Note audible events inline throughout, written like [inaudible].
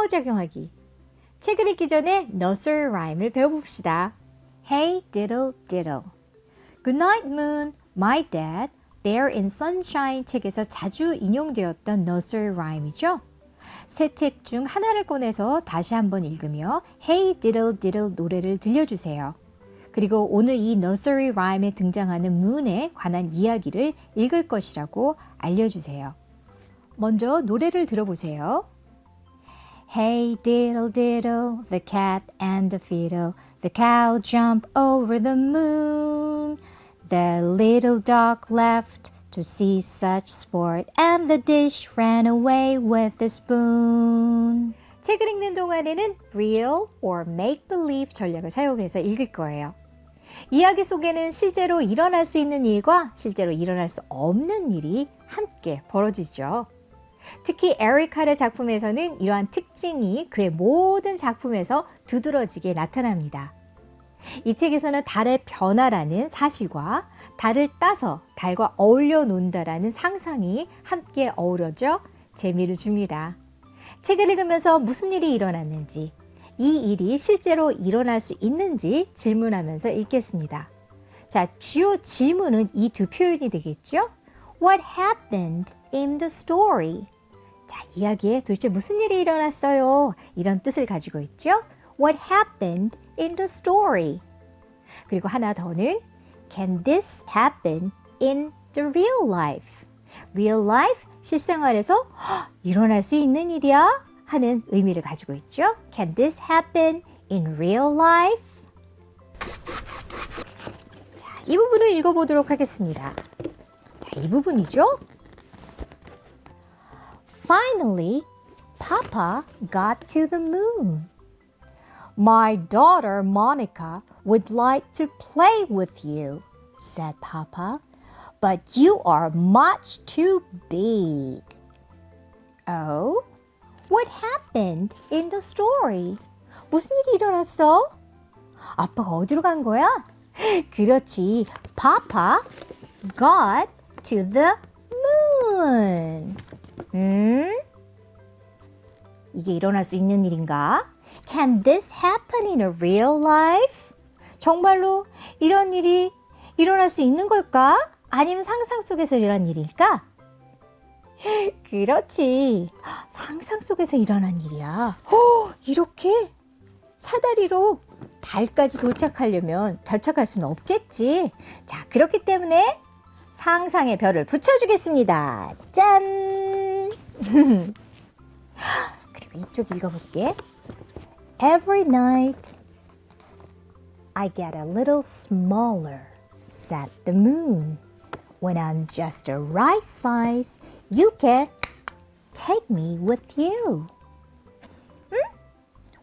상호작용하기. 책을 읽기 전에 nursery rhyme을 배워봅시다. Hey diddle diddle. Good night moon, my dad, Bear in Sunshine 책에서 자주 인용되었던 nursery rhyme이죠. 세책중 하나를 꺼내서 다시 한번 읽으며 Hey diddle diddle 노래를 들려주세요. 그리고 오늘 이 nursery rhyme에 등장하는 moon에 관한 이야기를 읽을 것이라고 알려주세요. 먼저 노래를 들어보세요. Hey diddle diddle, the cat and the fiddle, the cow jump over the moon. The little dog left to see such sport, and the dish ran away with the spoon. 책을 읽는 동안에는 real or make believe 전략을 사용해서 읽을 거예요. 이야기 속에는 실제로 일어날 수 있는 일과 실제로 일어날 수 없는 일이 함께 벌어지죠. 특히 칼의 작품에서는 이러한 특징이 그의 모든 작품에서 두드러지게 나타납니다. 이 책에서는 달의 변화라는 사실과 달을 따서 달과 어울려 논다라는 상상이 함께 어우러져 재미를 줍니다. 책을 읽으면서 무슨 일이 일어났는지, 이 일이 실제로 일어날 수 있는지 질문하면서 읽겠습니다. 자, 주요 질문은 이 두 표현이 되겠죠? What happened in the story? 자, 이야기에 도대체 무슨 일이 일어났어요? 이런 뜻을 가지고 있죠? What happened in the story? 그리고 하나 더는 Can this happen in the real life? real life 실생활에서 "헉, 일어날 수 있는 일이야 하는 의미를 가지고 있죠. Can this happen in real life? 자, 이 부분을 읽어보도록 하겠습니다. 자, 이 부분이죠. Finally, Papa got to the moon. My daughter Monica would like to play with you, said Papa, but you are much too big. Oh? What happened in the story? 무슨 일이 일어났어? 아빠가 어디로 간 거야? [gasps] 그렇지. Papa got to the 이게 일어날 수 있는 일인가? Can this happen in a real life? 정말로 이런 일이 일어날 수 있는 걸까? 아니면 상상 속에서 일어난 일일까? [laughs] 그렇지. 상상 속에서 일어난 일이야. 어, 이렇게 사다리로 달까지 도착하려면 도착할 수는 없겠지. 자, 그렇기 때문에 상상의 별을 붙여주겠습니다. 짠! [laughs] 그리고 이쪽 읽어볼게. Every night I get a little smaller, said the moon. When I'm just the right size, you can take me with you. Hmm?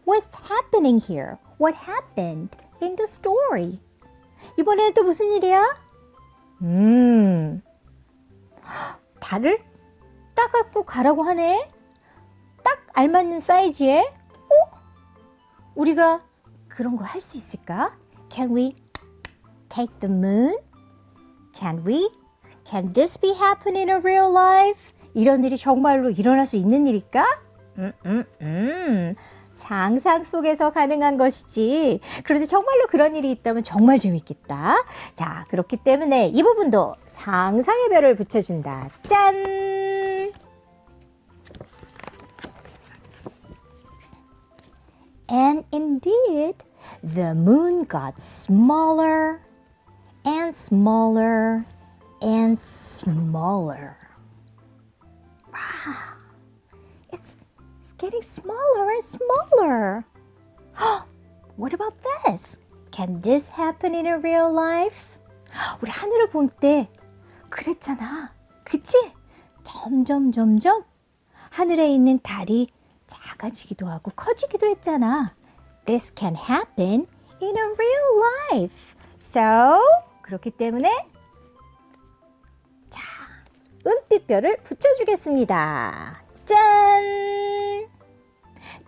What's happening here? What happened in the story? 이번에는 또 무슨 일이야? 음, [gasps] 달을 따갖고 가라고 하네? 딱 알맞는 사이즈에? 어? 우리가 그런 거 할 수 있을까? Can we take the moon? Can we? Can this be happen in a real life? 이런 일이 정말로 일어날 수 있는 일일까? 음, 음, 음. 상상 속에서 가능한 것이지. 그런데 정말로 그런 일이 있다면 정말 재밌겠다. 자, 그렇기 때문에 이 부분도 상상의 별을 붙여준다. 짠! indeed, the moon got smaller and smaller and smaller. Wow, it's getting smaller and smaller. [gasps] what about this? Can this happen in a real life? [gasps] 우리 하늘을 볼 때 그랬잖아. 그치? 점점 점점 하늘에 있는 달이 작아지기도 하고 커지기도 했잖아. This can happen in a real life. So, 그렇기 때문에 자, 은빛별을 붙여주겠습니다. 짠!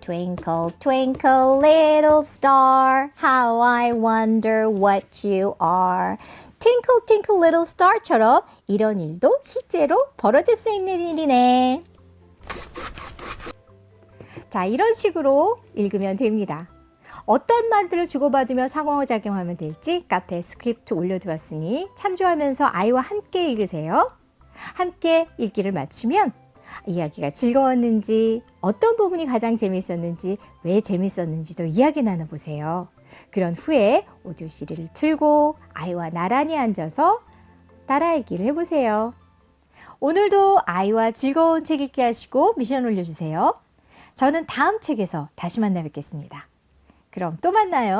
Twinkle, twinkle, little star, how I wonder what you are. Twinkle, twinkle, little star처럼 이런 일도 실제로 벌어질 수 있는 일이네. 자, 이런 식으로 읽으면 됩니다. 어떤 말들을 주고받으며 상호작용하면 될지 카페에 스크립트 올려두었으니 참조하면서 아이와 함께 읽으세요. 함께 읽기를 마치면 이야기가 즐거웠는지, 어떤 부분이 가장 재밌었는지, 왜 재밌었는지도 이야기 나눠보세요. 그런 후에 오디오 CD를 틀고 아이와 나란히 앉아서 따라 읽기를 해보세요. 오늘도 아이와 즐거운 책 읽기 하시고 미션 올려주세요. 저는 다음 책에서 다시 만나 뵙겠습니다. 그럼 또 만나요.